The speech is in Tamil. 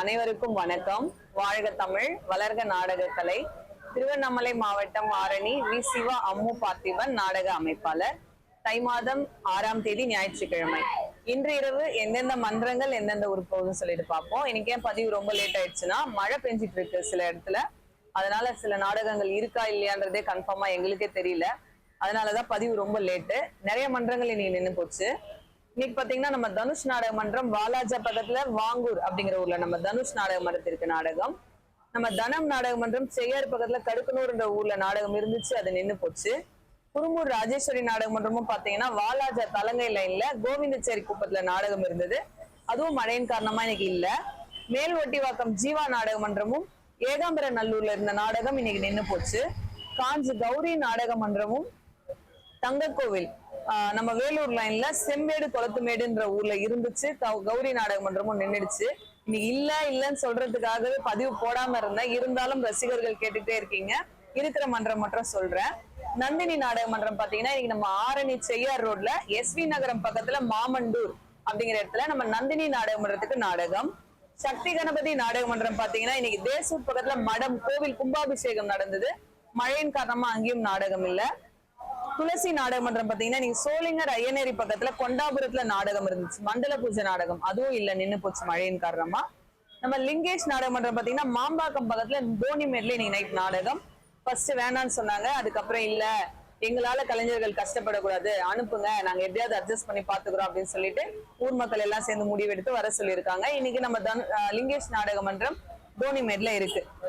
அனைவருக்கும் வணக்கம். வாழ்க தமிழ் வளர்க நாடகக்கலை. திருவண்ணாமலை மாவட்டம் ஆரணி வி. சிவா அம்மு பார்த்திபன் நாடக அமைப்பாளர். தை மாதம் ஆறாம் தேதி ஞாயிற்றுக்கிழமை. இன்று இரவு எந்தெந்த மன்றங்கள் எந்தெந்த உறுப்புன்னு சொல்லிட்டு பார்ப்போம். இன்னைக்கு ஏன் பதிவு ரொம்ப லேட் ஆயிடுச்சுன்னா மழை பெஞ்சிட்டு இருக்கு சில இடத்துல. அதனால சில நாடகங்கள் இருக்கா இல்லையான்றதே கன்ஃபார்மா எங்களுக்கே தெரியல. அதனாலதான் பதிவு ரொம்ப லேட்டு நிறைய மன்றங்கள் இன்னைக்கு நின்று போச்சு. இன்னைக்கு பாத்தீங்கன்னா நம்ம தனுஷ் நாடக மன்றம் வாலாஜா பக்கத்துல வாங்கூர் அப்படிங்கிற ஊர்ல நம்ம தனுஷ் நாடக மன்றத்திற்கு நாடகம். நம்ம தனம் நாடக மன்றம் செய்யார் பக்கத்துல கடுக்கனூர்ன்ற ஊர்ல நாடகம் இருந்துச்சு அது நின்னு போச்சு. குருமூர் ராஜேஸ்வரி நாடக மன்றமும் பாத்தீங்கன்னா வாலாஜா தலங்கை லைன்ல கோவிந்தச்சேரி குப்பத்துல நாடகம் இருந்தது. அதுவும் மழையின் காரணமா இன்னைக்கு இல்ல. மேல் ஒட்டிவாக்கம் ஜீவா நாடக மன்றமும் ஏகாம்பர நல்லூர்ல இருந்த நாடகம் இன்னைக்கு நின்னு போச்சு. காஞ்சி கௌரி நாடக மன்றமும் தங்கக்கோவில் நம்ம வேலூர் லைன்ல செம்மேடு குளத்துமேடுன்ற ஊர்ல இருந்துச்சு. கௌ- கௌரி நாடக மன்றமும் நின்னுடுச்சு. நீ இல்ல இல்லன்னு சொல்றதுக்காகவே பதிவு போடாம இருந்தேன் இருந்தாலும் ரசிகர்கள் கேட்டுட்டே இருக்கீங்க. இருக்கிற மன்றம் மட்டும் சொல்றேன். நந்தினி நாடக மன்றம் பாத்தீங்கன்னா இன்னைக்கு நம்ம ஆரணி செய்யார் ரோட்ல எஸ்வி நகரம் பக்கத்துல மாமண்டூர் அப்படிங்கிற இடத்துல நம்ம நந்தினி நாடக மன்றத்துக்கு நாடகம். சக்தி கணபதி நாடக மன்றம் பாத்தீங்கன்னா இன்னைக்கு தேசூர் பக்கத்துல மடம் கோவில் கும்பாபிஷேகம் நடந்தது. மழையின் காரணமா அங்கேயும் நாடகம் இல்லை. துளசி நாடக மன்றம் பாத்தீங்கன்னா நீங்க சோளிங்கர் ஐயனேரி பக்கத்துல கொண்டாபுரத்துல நாடகம் இருந்துச்சு. மண்டல பூஜை நாடகம். அதுவும் இல்ல நின்னு போச்சு மழையின் காரணமா. நம்ம லிங்கேஷ் நாடகம் மன்றம் பாத்தீங்கன்னா மாம்பாக்கம் பக்கத்துல போனிமேட்ல இன்னைக்கு நைட் நாடகம். ஃபர்ஸ்ட் வேணாம்னு சொன்னாங்க. அதுக்கப்புறம் இல்ல எங்களால கலைஞர்கள் கஷ்டப்படக்கூடாது. அனுப்புங்க. நாங்க எப்படியாவது அட்ஜஸ்ட் பண்ணி பாத்துக்கிறோம் அப்படின்னு சொல்லிட்டு ஊர் மக்கள் எல்லாம் சேர்ந்து முடிவெடுத்து வர சொல்லியிருக்காங்க. இன்னைக்கு நம்ம தன் லிங்கேஷ் நாடக மன்றம் தோனிமேட்ல இருக்கு.